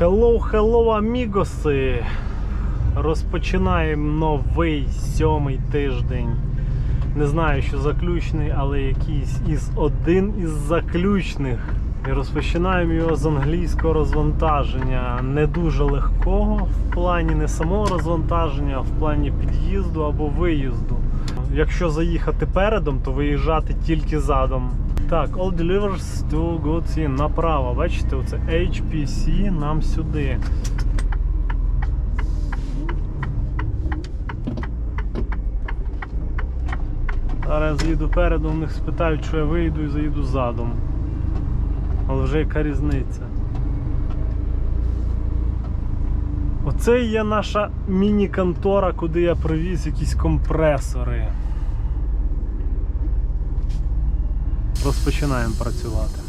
Hello, hello, амігоси! Розпочинаємо новий сьомий тиждень. Не знаю, що заключний, але якийсь із один із заключних. І розпочинаємо його з англійського розвантаження. Не дуже легкого в плані не самого розвантаження, а в плані під'їзду або виїзду. Якщо заїхати передом, то виїжджати тільки задом. Так, all delivers to goods in. Направо. Бачите, оце HPC нам сюди. Зараз заїду передом, у них спитають, що я вийду і заїду задом. Але вже яка різниця. Оце є наша міні-контора, куди я привіз якісь компресори. Розпочинаємо працювати.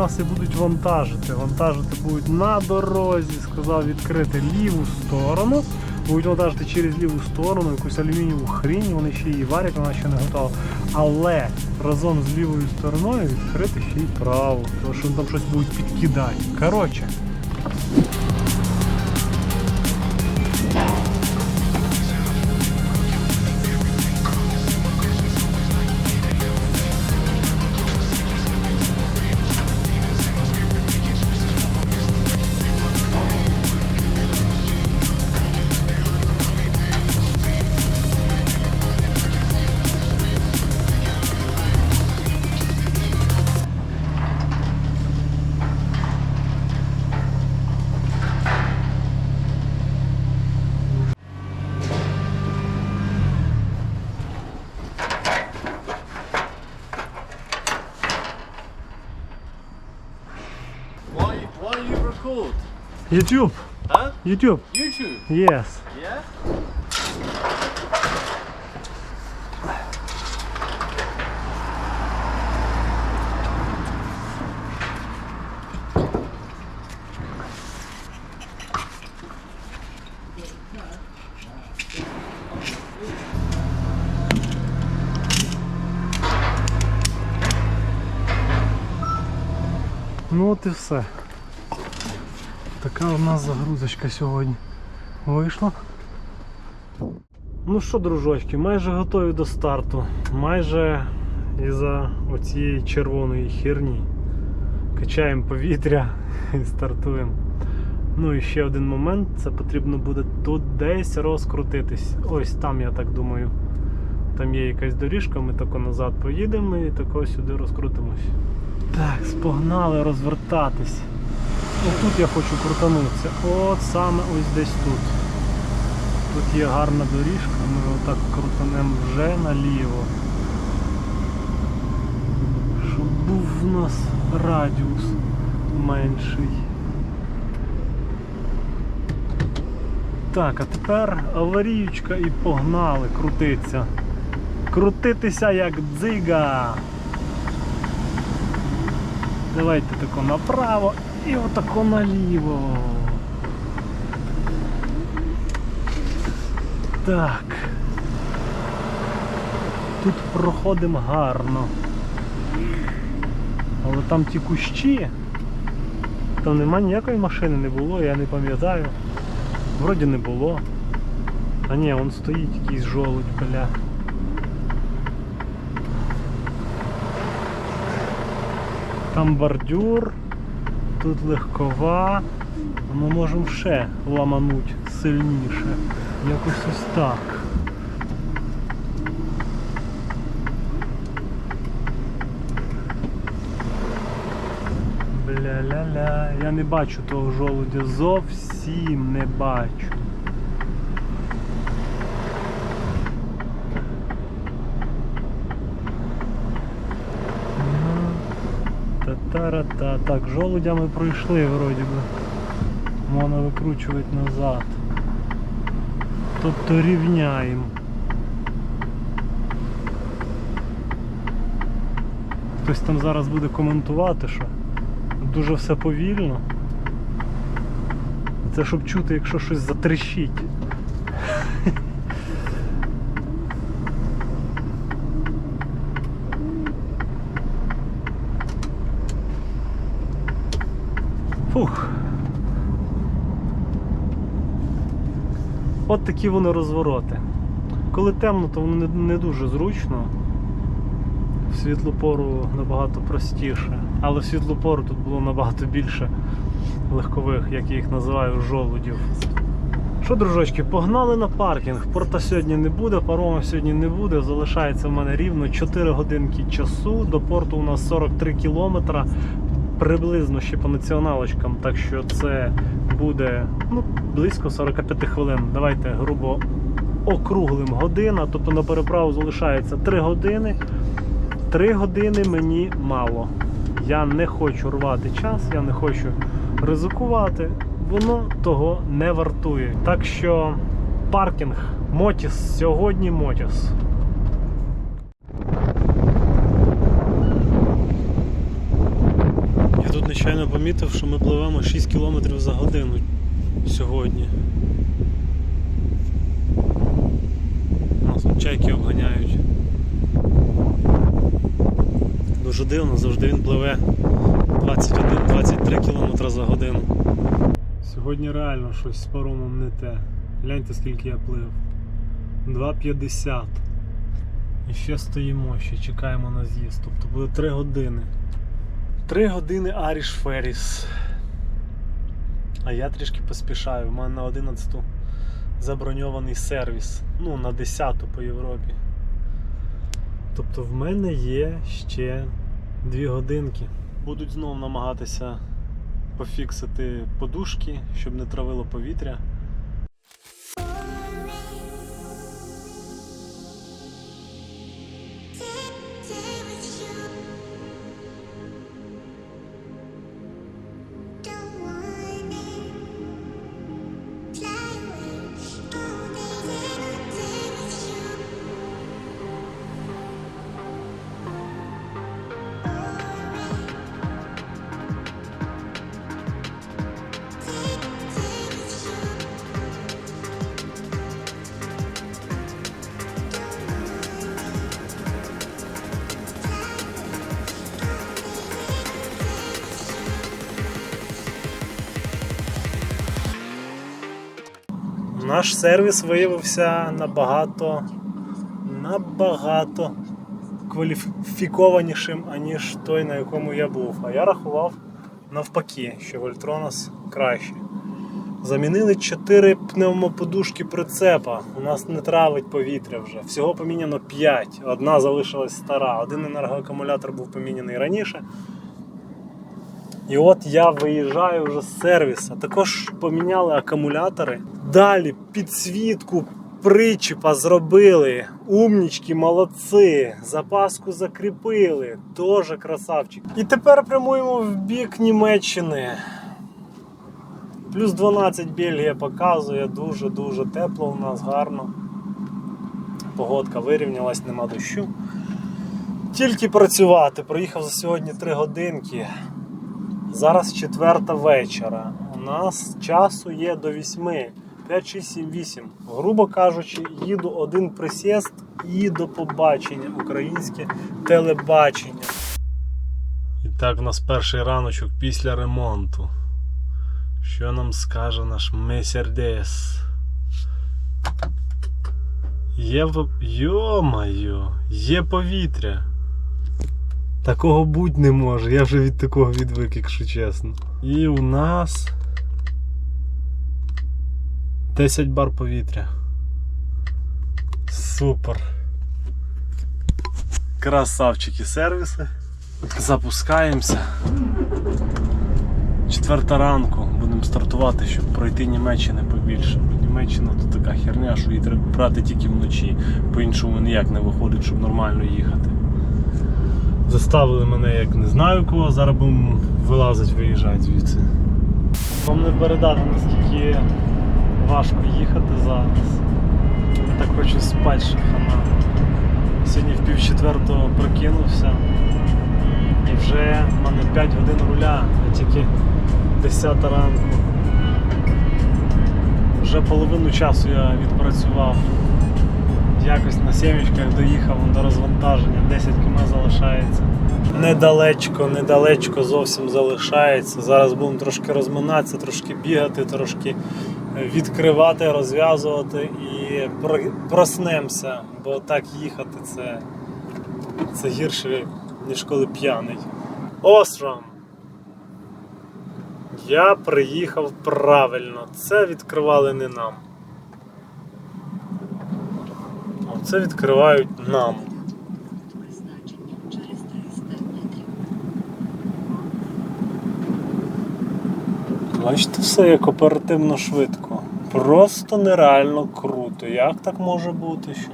Нас і будуть вантажити. Вантажити будуть на дорозі, сказав відкрити ліву сторону. Будуть вантажити через ліву сторону якусь алюмінієву хрінь, вони ще її варять, вона ще не готова. Але разом з лівою стороною відкрити ще й праву, тому що вони там щось будуть підкидати. Коротше. YouTube. Huh? YouTube. YouTube? Yes. Yeah? Ну от і все. Така у нас загрузочка сьогодні вийшла. Ну що, дружочки, майже готові до старту. Майже із-за оцієї червоної херні. Качаємо повітря і стартуємо. Ну і ще один момент, це потрібно буде тут десь розкрутитись. Ось там, я так думаю. Там є якась доріжка, ми тако назад поїдемо і тако сюди розкрутимось. Так, спогнали розвертатись. Отут я хочу крутанутися. От саме ось десь тут. Тут є гарна доріжка, ми отак крутанемо вже наліво. Щоб був в нас радіус менший. Так, а тепер аваріючка і погнали крутиться. Крутитися як дзига. Давайте тако направо і отако наліво. Так. Тут проходимо гарно. Але там ті кущі, там нема ніякої машини не було, я не пам'ятаю. Вроді не було. А ні, он стоїть якийсь жолудь, бля. Там бордюр тут легкова. Ми можемо ще ламануть сильніше. Якось ось так. Бля-ля-ля. Я не бачу того жолудя. Зовсім не бачу. Ну, Та-та-ра-та. Так, жолудя ми пройшли вроді би. Можна викручувати назад. Тобто рівняємо. Хтось там зараз буде коментувати, що дуже все повільно. Це щоб чути, якщо щось затрещить. Фух. От такі вони розвороти. Коли темно, то воно не, дуже зручно. В світлу пору набагато простіше. Але в світлу пору тут було набагато більше легкових, як я їх називаю, жолудів. Що, дружочки, погнали на паркінг. Порта сьогодні не буде, парома сьогодні не буде. Залишається в мене рівно 4 годинки часу. До порту у нас 43 кілометра. Приблизно ще по націоналочкам, так що це буде ну, близько 45 хвилин. Давайте грубо округлим година, тобто на переправу залишається 3 години. 3 години мені мало. Я не хочу рвати час, я не хочу ризикувати. Воно того не вартує. Так що паркінг Мотіс сьогодні Мотіс. Я тут нечайно помітив, що ми пливемо 6 км за годину сьогодні. Нас тут чайки обганяють. Дуже дивно, завжди він пливе 21-23 км за годину. Сьогодні реально щось з паромом не те. Гляньте скільки я плив. 2,50. І ще стоїмо, ще чекаємо на з'їзд. Тобто буде 3 години. 3 години Аріш Ферріс. А я трішки поспішаю. У мене на 11 заброньований сервіс. Ну, на 10 по Європі. Тобто в мене є ще 2 годинки. Будуть знову намагатися пофіксити подушки, щоб не травило повітря. Наш сервіс виявився набагато, набагато кваліфікованішим, аніж той, на якому я був. А я рахував навпаки, що Вольтронос краще. Замінили 4 пневмоподушки прицепа. У нас не травить повітря вже. Всього поміняно 5. Одна залишилась стара. Один енергоакумулятор був поміняний раніше. І от я виїжджаю вже з сервіса. Також поміняли акумулятори. Далі підсвітку причіпа зробили. Умнічки, молодці. Запаску закріпили. Тоже красавчик. І тепер прямуємо в бік Німеччини. Плюс 12 Бельгія показує, дуже-дуже тепло у нас, гарно. Погодка вирівнялась, нема дощу. Тільки працювати. Проїхав за сьогодні 3 годинки. Зараз четверта вечора. У нас часу є до 8. 5, 6, 7, 8. Грубо кажучи, їду один присіст і до побачення. Українське телебачення. І так, у нас перший раночок після ремонту. Що нам скаже наш Месердес? Є в... Йо-моє, є повітря. Такого будь не може. Я вже від такого відвик, якщо чесно. І у нас 10 бар повітря. Супер. Красавчики сервіси. Запускаємося. Четверта ранку будемо стартувати, щоб пройти Німеччини побільше. Німеччина то така херня, що її треба брати тільки вночі. По-іншому ніяк не виходить, щоб нормально їхати. Заставили мене як не знаю кого, зараз будемо вилазити, виїжджати звідси. Вам не передати, наскільки важко їхати зараз. Я так хочу спати, що хана. Сьогодні в пів четвертого прокинувся. І вже в мене 5 годин руля, а тільки 10 ранку. Вже половину часу я відпрацював. Якось на сімечках доїхав до розвантаження, 10 км залишається. Недалечко, недалечко зовсім залишається. Зараз будемо трошки розминатися, трошки бігати, трошки відкривати, розв'язувати і проснемося, бо так їхати це, це гірше, ніж коли п'яний. Остром! Я приїхав правильно. Це відкривали не нам. Оце відкривають нам. Призначення через 300 метрів. Бачите, все як оперативно швидко. Просто нереально круто. Як так може бути ще?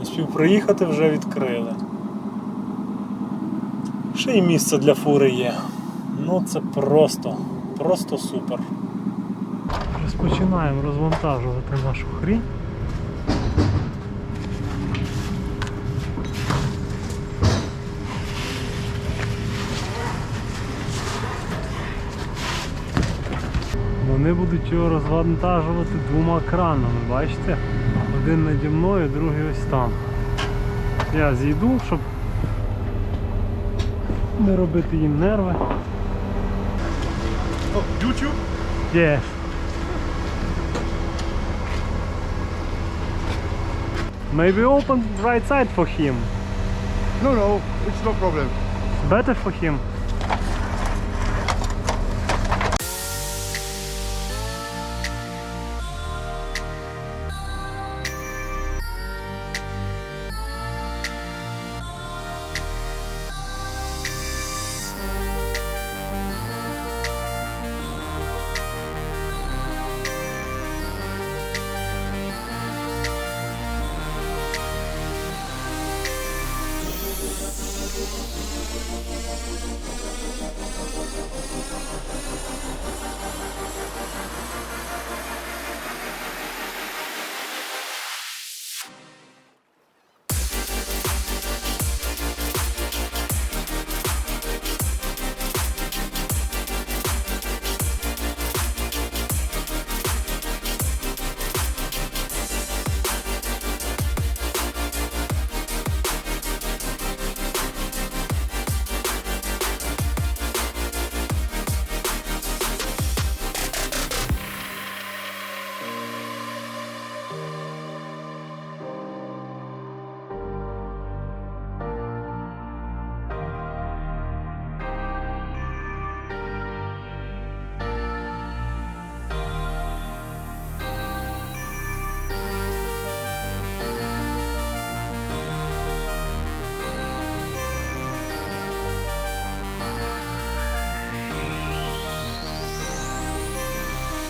Не спів приїхати вже відкрили. Ще й місце для фури є. Ну це просто, просто супер. Розпочинаємо розвантажувати нашу хрінь. Вони будуть його розвантажувати двома кранами, бачите? Один наді мною, другий ось там. Я зійду, щоб не робити їм нерви. Oh, YouTube? Yes. Maybe open right side for him. No, no, it's no problem. Better for him.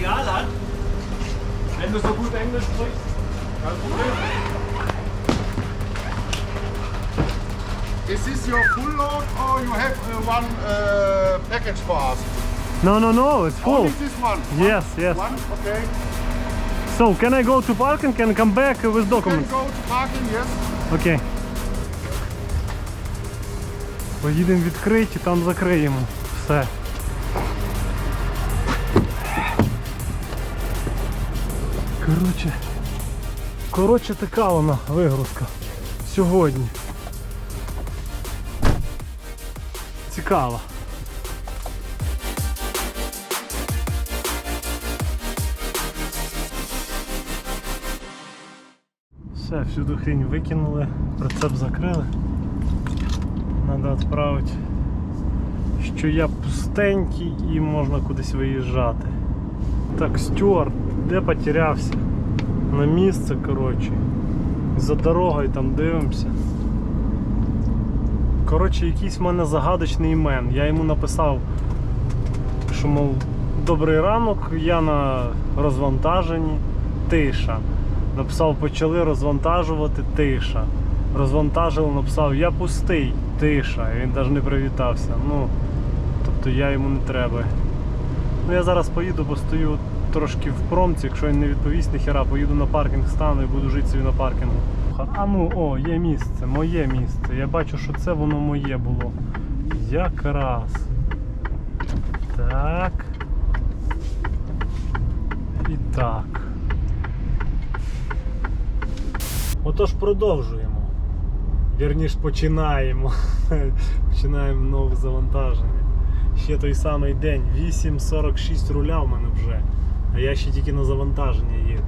Ja, dann. Wenn du so gut Englisch sprichst, kein Problem. Is this your full load or you have uh, one uh, package for us? No, no, no, it's full. Only this one? Yes, yes. One, okay. So, can I go to park and can come back with You can documents? go to parking, yes. Окей. Поїдемо відкриті, там закриємо. Все. Коротше. Коротше, така вона вигрузка. Сьогодні. Цікава. Все, всюди хрінь викинули, прицеп закрили. Треба відправити, що я пустенький і можна кудись виїжджати. Так, Стюарт, де потерявся? На місце, коротше. За дорогою там дивимося. Коротше, якийсь в мене загадочний імен. Я йому написав, що мов добрий ранок, я на розвантаженні, тиша. Написав, почали розвантажувати, тиша. Розвантажили, написав, я пустий, тиша. І він навіть не привітався. Ну, тобто я йому не треба. Ну я зараз поїду, постою трошки в промці, якщо він не відповість ніхера, поїду на паркінг, стану і буду жити собі на паркінгу. А ну, о, є місце, моє місце. Я бачу, що це воно моє було. Якраз. Так. І так. Отож продовжуємо. Вірніш починаємо. починаємо нове завантаження. Ще той самий день. 8.46 руля в мене вже. А я ще тільки на завантаження їду.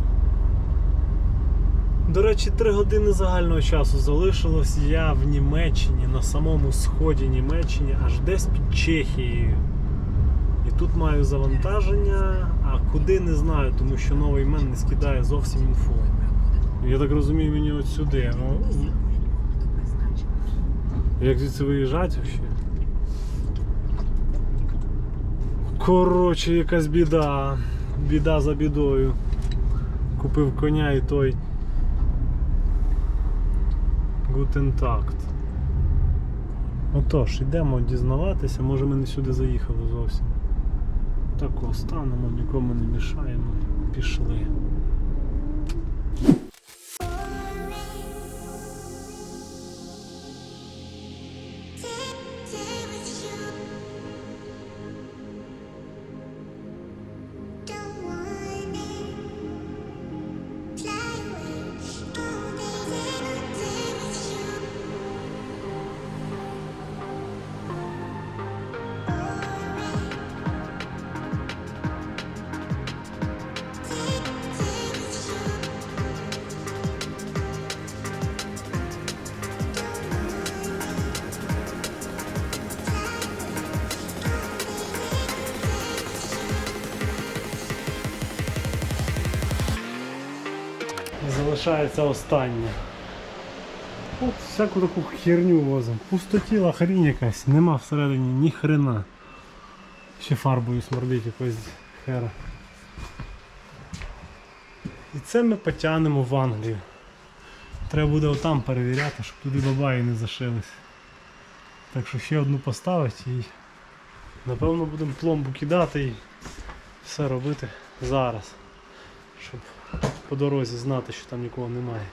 До речі, 3 години загального часу залишилось. Я в Німеччині, на самому сході Німеччини, аж десь під Чехією. І тут маю завантаження, а куди не знаю, тому що новий мен не скидає зовсім інфу. Я так розумію, мені от сюди. Ну, як звідси виїжджати взагалі? Коротше, якась біда. Біда за бідою. Купив коня і той. Гутентакт. Отож, йдемо дізнаватися, може ми не сюди заїхали зовсім. Так останемо, нікому не мішаємо. Пішли. Залишається останнє. От всяку таку херню возимо. Пустотіла хрінь якась, нема всередині ні хрена. Ще фарбою смердить якось хера. І це ми потягнемо в Англію. Треба буде отам перевіряти, щоб туди бабаї не зашились. Так що ще одну поставити і напевно будемо пломбу кидати і все робити зараз. Щоб по дорозі знати, що там нікого немає.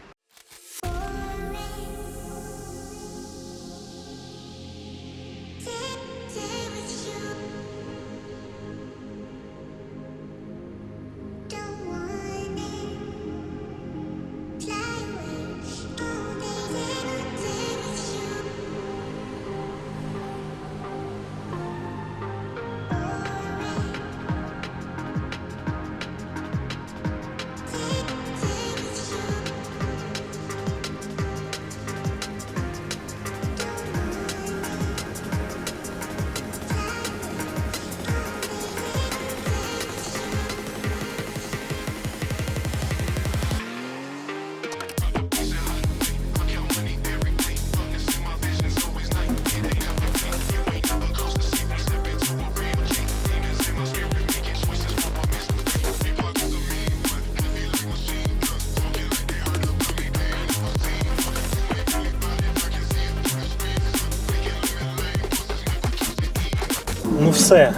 Ну все.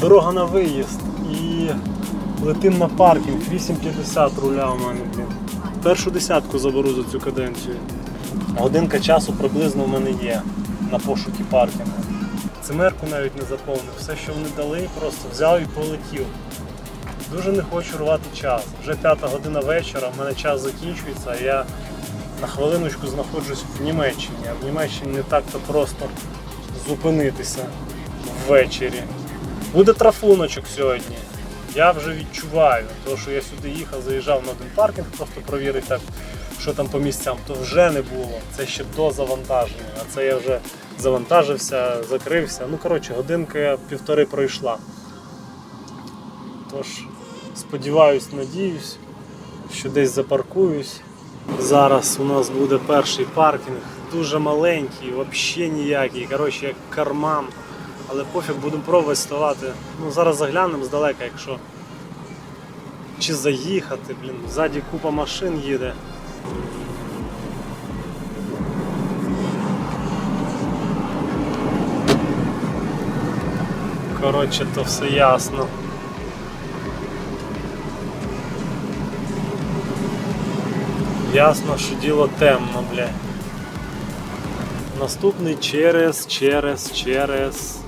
Дорога на виїзд і летим на паркінг. 8.50 руля у мене, блін. Першу десятку заберу за цю каденцію. Годинка часу приблизно в мене є на пошуки паркінгу. Цимерку навіть не заповнив. Все, що вони дали, просто взяв і полетів. Дуже не хочу рвати час. Вже п'ята година вечора, в мене час закінчується, а я на хвилиночку знаходжусь в Німеччині. А в Німеччині не так-то просто зупинитися ввечері. Буде трафуночок сьогодні. Я вже відчуваю, тому що я сюди їхав, заїжджав на один паркінг, просто провірити так, що там по місцям, то вже не було. Це ще до завантаження. А це я вже завантажився, закрився. Ну, коротше, годинка півтори пройшла. Тож, сподіваюсь, надіюсь, що десь запаркуюсь. Зараз у нас буде перший паркінг, дуже маленький, взагалі ніякий. Коротше, як карман. Але пофіг будемо пробувати ставати. Ну, зараз заглянемо здалека, якщо. Чи заїхати, блін, ззаді купа машин їде. Коротше, то все ясно. Ясно, що діло темно, бля. Наступний через, через, через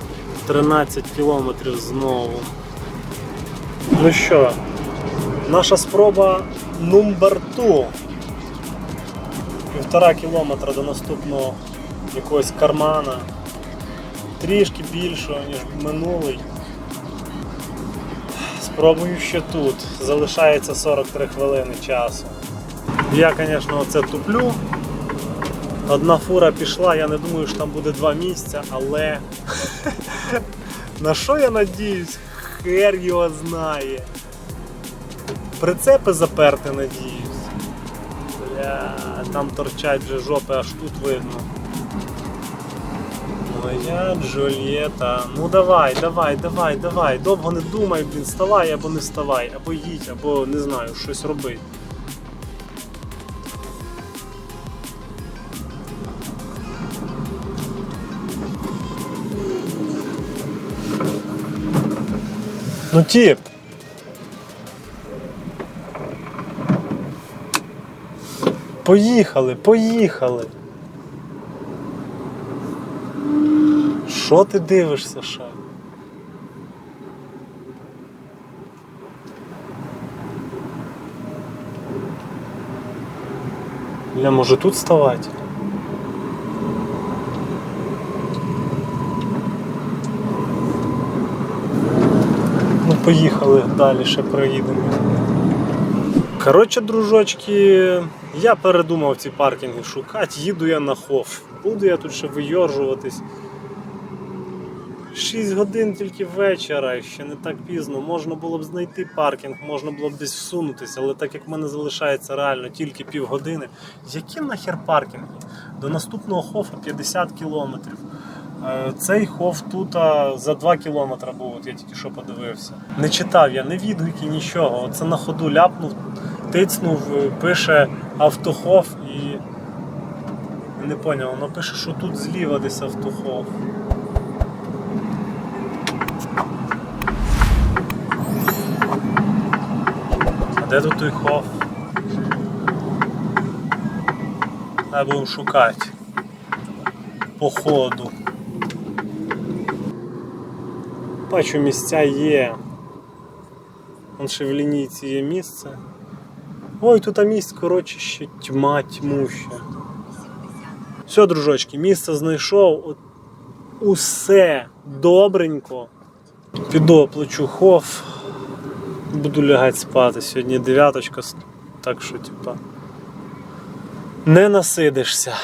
13 кілометрів знову. Ну що, наша спроба номер 2. Півтора кілометра до наступного якогось кармана. Трішки більшого, ніж минулий. Спробую ще тут. Залишається 43 хвилини часу. Я, звісно, оце туплю. Одна фура пішла, я не думаю, що там буде два місця, але на що я надіюсь, хер його знає. Прицепи заперти надіюсь. Бля, там торчать вже жопи, аж тут видно. Моя Джульєта. Ну давай, давай, давай, давай. Довго не думай, блін, вставай або не вставай, або їдь, або не знаю, щось роби. Ну тіп. Поїхали, поїхали. Що ти дивишся ще? Я може тут ставати? Поїхали далі, ще проїдемо. Коротше, дружочки, я передумав ці паркінги шукати, їду я на хоф. Буду я тут ще вийоржуватись. 6 годин тільки вечора, ще не так пізно. Можна було б знайти паркінг, можна було б десь всунутися, але так як в мене залишається реально тільки півгодини, які нахер паркінги? До наступного хофа 50 кілометрів. Е, Цей хоф тут за 2 кілометри був, от я тільки що подивився. Не читав я, не відгуки, нічого. Оце на ходу ляпнув, тицнув, е, пише автохоф і. Не поняв, воно пише, що тут зліва десь автохоф. А де тут той хоф? Треба будемо шукати. По ходу. Бачу, місця є. Вон ще в лінійці є місце. Ой, тут а місць, коротше, ще тьма тьмуща. Все, дружочки, місце знайшов. От усе добренько. Піду оплачу хоф. Буду лягати спати. Сьогодні дев'яточка, так що, типа, не насидишся.